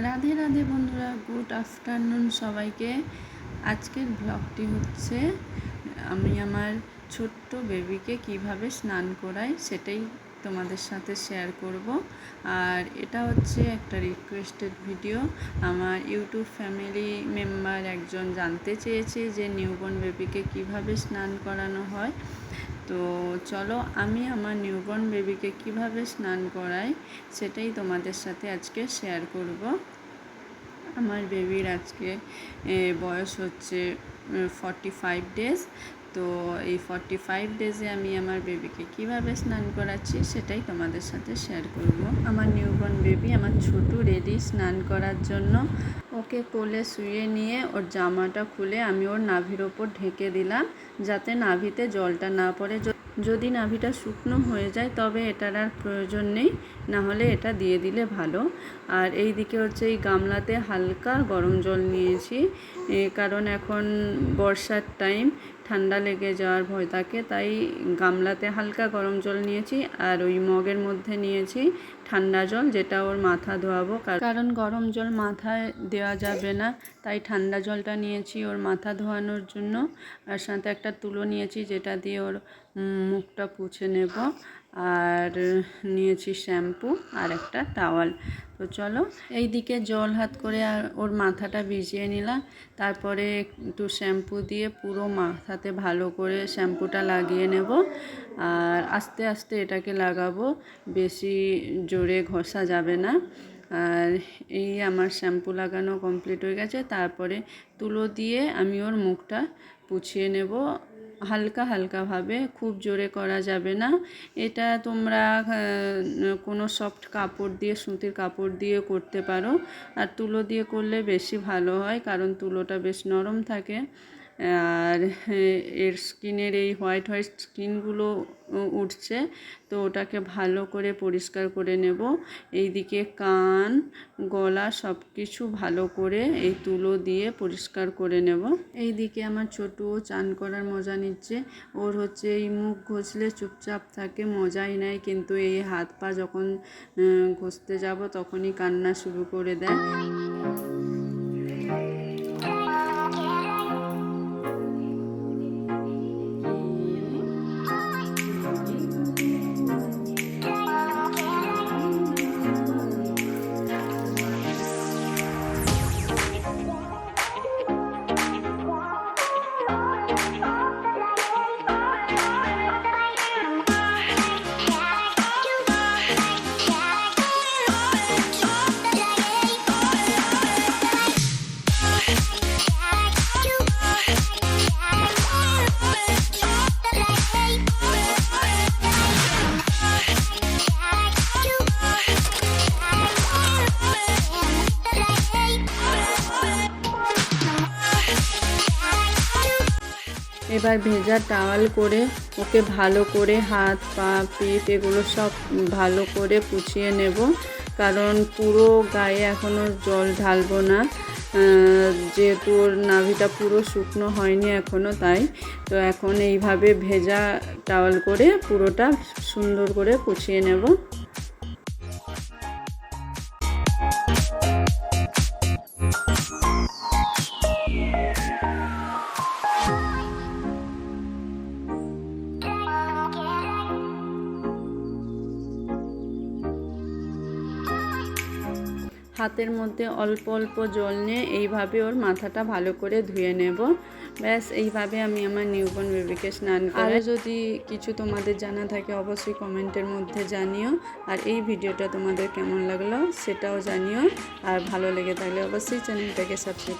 রাধে রাধে বন্ধুরা, good afternoon সবাইকে। আজকের ব্লগটি হচ্ছে, আমি আমার ছোট্ট বেবিকে কীভাবে স্নান করাই সেটাই তোমাদের সাথে শেয়ার করব। আর এটা হচ্ছে একটা রিকোয়েস্টেড ভিডিও আমার ইউটিউব ফ্যামিলি মেম্বার একজন জানতে চেয়েছে যে নিউবর্ন বেবিকে কীভাবে স্নান করানো হয়। তো চলো আমি আমার নিউবর্ন বেবিকে কীভাবে স্নান করাই সেটাই তোমাদের সাথে আজকে শেয়ার করব। আমার বেবির আজকে বয়স হচ্ছে ফর্টি ফাইভ ডেজ তো এই ফর্টি ফাইভ ডেজে আমি আমার বেবিকে কীভাবে স্নান করাচ্ছি সেটাই তোমাদের সাথে শেয়ার করব। আমার নিউবর্ন বেবি আমার ছোট রেডি স্নান করার জন্য। ওকে কোলে শুয়ে নিয়ে ওর জামাটা খুলে আমি ওর নাভির ওপর ঢেকে দিলাম যাতে নাভিতে জলটা না পড়ে। যদি নাভিটা শুকনো হয়ে যায় তবে এটার আর প্রয়োজন নেই। না হলে এটা দিয়ে দিলে ভালো। আর এই দিকে হচ্ছে এই গামলাতে হালকা গরম জল নিয়েছি কারণ এখন বর্ষার টাইম, ঠান্ডা লেগে যাওয়ার ভয় থাকে, তাই গামলাতে হালকা গরম জল নিয়েছি আর ওই মগের মধ্যে নিয়েছি ঠান্ডা জল, যেটা ওর মাথা ধোয়াবো। কার- কারণ গরম জল মাথায় দেওয়া যাবে না, তাই ঠান্ডা জলটা নিয়েছি ওর মাথা ধোয়ানোর জন্য। আর সাথে একটা তুলো নিয়েছি, যেটা দিয়ে ওর মুখটা পুছে নেব। আর নিয়েছি শ্যাম্পু আর একটা টাওয়াল। তো চলো এই দিকে জল হাত করে আর ওর মাথাটা ভিজিয়ে নিলাম। তারপরে একটু শ্যাম্পু দিয়ে পুরো মাথাতে ভালো করে শ্যাম্পুটা লাগিয়ে নেব। আর আস্তে আস্তে এটাকে লাগাবো, বেশি জোরে ঘষা যাবে না। আর এই আমার শ্যাম্পু লাগানো কমপ্লিট হয়ে গেছে। তারপরে তুলো দিয়ে আমি ওর মুখটা পুছিয়ে নেব। হালকা হালকাভাবে খুব জোরে করা যাবে না। এটা তোমরা কোনো সফট কাপড় দিয়ে, সুতির কাপড় দিয়ে করতে পারো। আর তুলো দিয়ে করলে বেশি ভালো হয়, কারণ তুলোটা বেশ নরম থাকে। আর এর স্কিনের এই হোয়াইট হোয়াইট স্কিনগুলো উঠছে, তো ওটাকে ভালো করে পরিষ্কার করে নেব। এইদিকে কান, গলা সব কিছু ভালো করে এই তুলো দিয়ে পরিষ্কার করে নেব। এইদিকে আমার ছোটু চান করার মজা নিচ্ছে। ওর হচ্ছে এই মুখ ঘষলে চুপচাপ থাকে, মজাই নেয় কিন্তু এই হাত পা যখন ঘষতে যাব তখনই কান্না শুরু করে দেয়। এবার ভেজা টাওয়াল করে ওকে ভালো করে হাত, পা, পিঠ এগুলো সব ভালো করে পুছিয়ে নেব। কারণ পুরো গায়ে এখনও জল ঢালবো না। যেহেতু ওর নাভিটা পুরো শুকনো হয়নি এখনও তাই। তো এখন এইভাবে ভেজা টাওয়াল করে পুরোটা সুন্দর করে পুছিয়ে নেব। হাতের মধ্যে অল্প অল্প জল নিয়ে এইভাবে ওর মাথাটা ভালো করে ধুয়ে নেব। ব্যাস, এইভাবে আমি আমার নিউবর্ন বেবিকে স্নান করি যদি কিছু তোমাদের জানা থাকে, অবশ্যই কমেন্টের মধ্যে জানিও। আর এই ভিডিওটা তোমাদের কেমন লাগল সেটাও জানিও। আর ভালো লেগে থাকলে অবশ্যই চ্যানেলটাকে সাবস্ক্রাইব